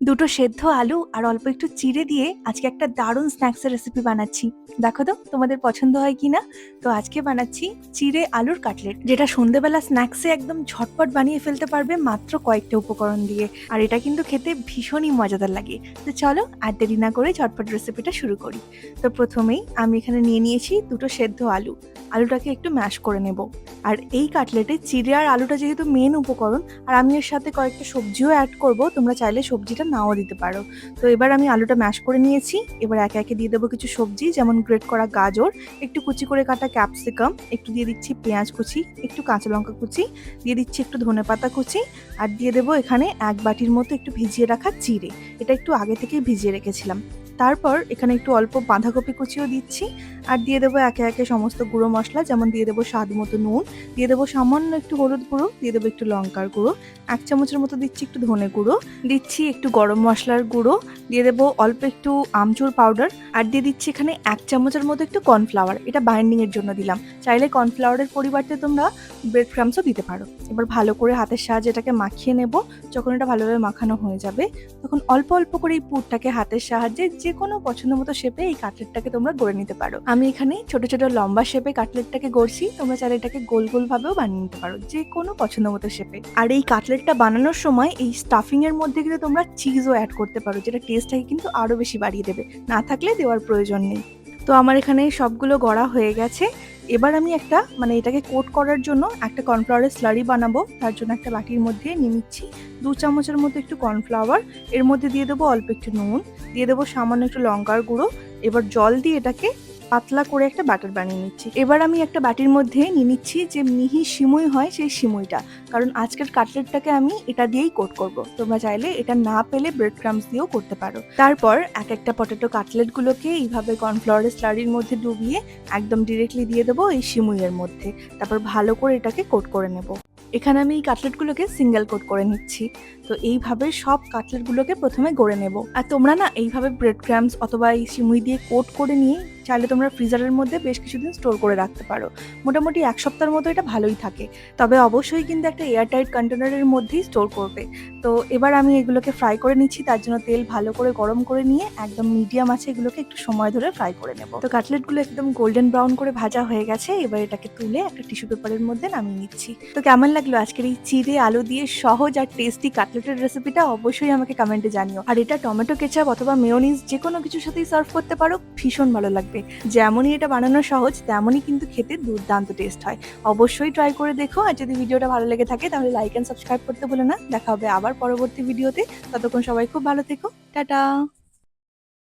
দুটো সেদ্ধ আলু আর অল্প একটু চিড়ে দিয়ে আজকে একটা দারুণ স্ন্যাক্সের রেসিপি বানাচ্ছি। দেখো তো, তোমাদের পছন্দ হয় কিনা? তো আজকে বানাচ্ছি চিড়ে আলুর কাটলেট যেটা সন্ধেবেলা স্ন্যাক্সে একদম ঝটপট বানিয়ে ফেলতে পারবে মাত্র কয়েকটা উপকরণ দিয়ে। আর এটা কিন্তু খেতে ভীষণই মজাদার লাগে। তো চলো, আর দেরি না করে ঝটপট রেসিপিটা শুরু করি। তো প্রথমেই আমি এখানে নিয়ে নিয়েছি দুটো সেদ্ধ আলু। আলুটাকে একটু ম্যাশ করে নেব। আর এই কাটলেটে চিড়ে আর আলুটা যেহেতু মেন উপকরণ, আর আমি এর সাথে কয়েকটা সবজিও অ্যাড করব, তোমরা চাইলে সবজিটা নাও দিতে পারো। তো এবার আমি আলুটা ম্যাশ করে নিয়েছি। এবার একে একে দিয়ে দেবো কিছু সবজি, যেমন গ্রেট করা গাজর, একটু কুচি করে কাটা ক্যাপসিকাম একটু দিয়ে দিচ্ছি পেঁয়াজ কুচি, একটু কাঁচা লঙ্কা কুচি, দিয়ে দিচ্ছি একটু ধনে পাতা কুচি, আর দিয়ে দেবো এখানে এক বাটির মতো একটু ভিজিয়ে রাখা চিড়ে। এটা একটু আগে থেকেই ভিজিয়ে রেখেছিলাম। তারপর এখানে একটু অল্প বাঁধাকপি কুচিও দিচ্ছি, আর দিয়ে দেবো একে একে সমস্ত গুঁড়ো মশলা, যেমন দিয়ে দেবো স্বাদ মতো নুন, দিয়ে দেবো সামান্য একটু হলুদ গুঁড়ো, দিয়ে দেবো একটু লঙ্কার গুঁড়ো, এক চামচের মতো দিচ্ছি একটু ধনে গুঁড়ো, দিচ্ছি একটু গরম মশলার গুঁড়ো, দিয়ে দেবো অল্প একটু আমচুর পাউডার, আর দিয়ে দিচ্ছি এখানে এক চামচের মতো একটু কর্নফ্লাওয়ার, এটা বাইন্ডিংয়ের জন্য দিলাম। চাইলে কর্নফ্লাওয়ারের পরিবর্তে তোমরা ব্রেড ক্রামসও দিতে পারো। এবার ভালো করে হাতের সাহায্যে এটাকে মাখিয়ে নেব, যখন এটা ভালোভাবে মাখানো হয়ে যাবে, তখন অল্প অল্প করে এই পুরটাকে হাতের সাহায্যে যে কোনো পছন্দ মতো শেপে এই কাটলেটটাকে তোমরা গড়ে নিতে পারো। আমি এখানে ছোট ছোট লম্বা শেপে কাটলেটটাকে গড়ছি, তোমরা চাইলে এটাকে গোল গোল ভাবেও বানিয়ে নিতে পারো যে কোনো পছন্দ মতো শেপে আর এই কাটলেটটা বানানোর সময় এই স্টাফিং এর মধ্যে কিন্তু তোমরা চিজও অ্যাড করতে পারো, যেটা টেস্টটাকে কিন্তু আরও বেশি বাড়িয়ে দেবে। না থাকলে দেওয়ার প্রয়োজন নেই। তো আমার এখানে সবগুলো গড়া হয়ে গেছে। এবার আমি একটা মানে এটাকে কোট করার জন্য একটা কর্নফ্লাওয়ারের স্লারি বানাবো। তার জন্য একটা বাটির মধ্যে নিয়ে নিচ্ছি দু চামচের মতো একটু কর্নফ্লাওয়ার। এর মধ্যে দিয়ে দেবো অল্প একটু নুন, দিয়ে দেবো সামান্য একটু লঙ্কার গুঁড়ো। এবার জল দিয়ে এটাকে পাতলা করে একটা ব্যাটার বানিয়ে নিচ্ছি। এবার আমি একটা বাটির মধ্যে নিয়ে নিচ্ছি যে মিহি সিমুই হয় সেই সিমুইটা। কারণ আজকের কাটলেটটাকে আমি এটা দিয়েই কোট করব। তোমরা চাইলে এটা না পেলে ব্রেড ক্রামস দিয়েও করতে পারো। তারপর এক একটা পটেটো কাটলেটগুলোকে এইভাবে কর্নফ্লাওয়ারের স্লারির মধ্যে ডুবিয়ে একদম ডিরেক্টলি দিয়ে দেবো এই সিমুইয়ের মধ্যে। তারপর ভালো করে এটাকে কোট করে নেব। এখানে আমি এই কাটলেটগুলোকে সিঙ্গেল কোট করে নিচ্ছি। তো এইভাবে সব কাটলেটগুলোকে প্রথমে গড়ে নেব। আর তোমরা না এইভাবে ব্রেড ক্রামস অথবা এই সিমুই দিয়ে কোট করে নিয়ে চাইলে তোমরা ফ্রিজারের মধ্যে বেশ কিছুদিন স্টোর করে রাখতে পারো। মোটামুটি এক সপ্তাহের মতো এটা ভালোই থাকে। তবে অবশ্যই কিন্তু একটা এয়ারটাইট কন্টেনারের মধ্যেই স্টোর করবে। তো এবার আমি এগুলোকে ফ্রাই করে নিচ্ছি, তার জন্য তেল ভালো করে গরম করে নিয়ে একদম মিডিয়াম আছে এগুলোকে একটু সময় ধরে ফ্রাই করে নেব। তো কাটলেটগুলো একদম গোল্ডেন ব্রাউন করে ভাজা হয়ে গেছে, এবার এটাকে তুলে একটা টিস্যু পেপারের মধ্যে নামিয়ে নিচ্ছি। তো কেমন লাগল আজকের এই চিড়ে আলু দিয়ে সহজ আর টেস্টি কাটলেটের রেসিপিটা অবশ্যই আমাকে কমেন্টে জানিও। আর এটা টমেটো কেচাপ অথবা মেয়োনিজ যে কোনো কিছুর সাথেই সার্ভ করতে পারো, ভীষণ ভালো লাগবে। যেমনই এটা বানানো সহজ, তেমনই কিন্তু খেতে দুর্দান্ত টেস্ট হয়। অবশ্যই ট্রাই করে দেখো, আর যদি ভিডিওটা ভালো লেগে থাকে তাহলে লাইক অ্যান্ড সাবস্ক্রাইব করতে ভুলো না। দেখা হবে আবার পরবর্তী ভিডিওতে ততক্ষণ সবাই খুব ভালো থেকো। টাটা!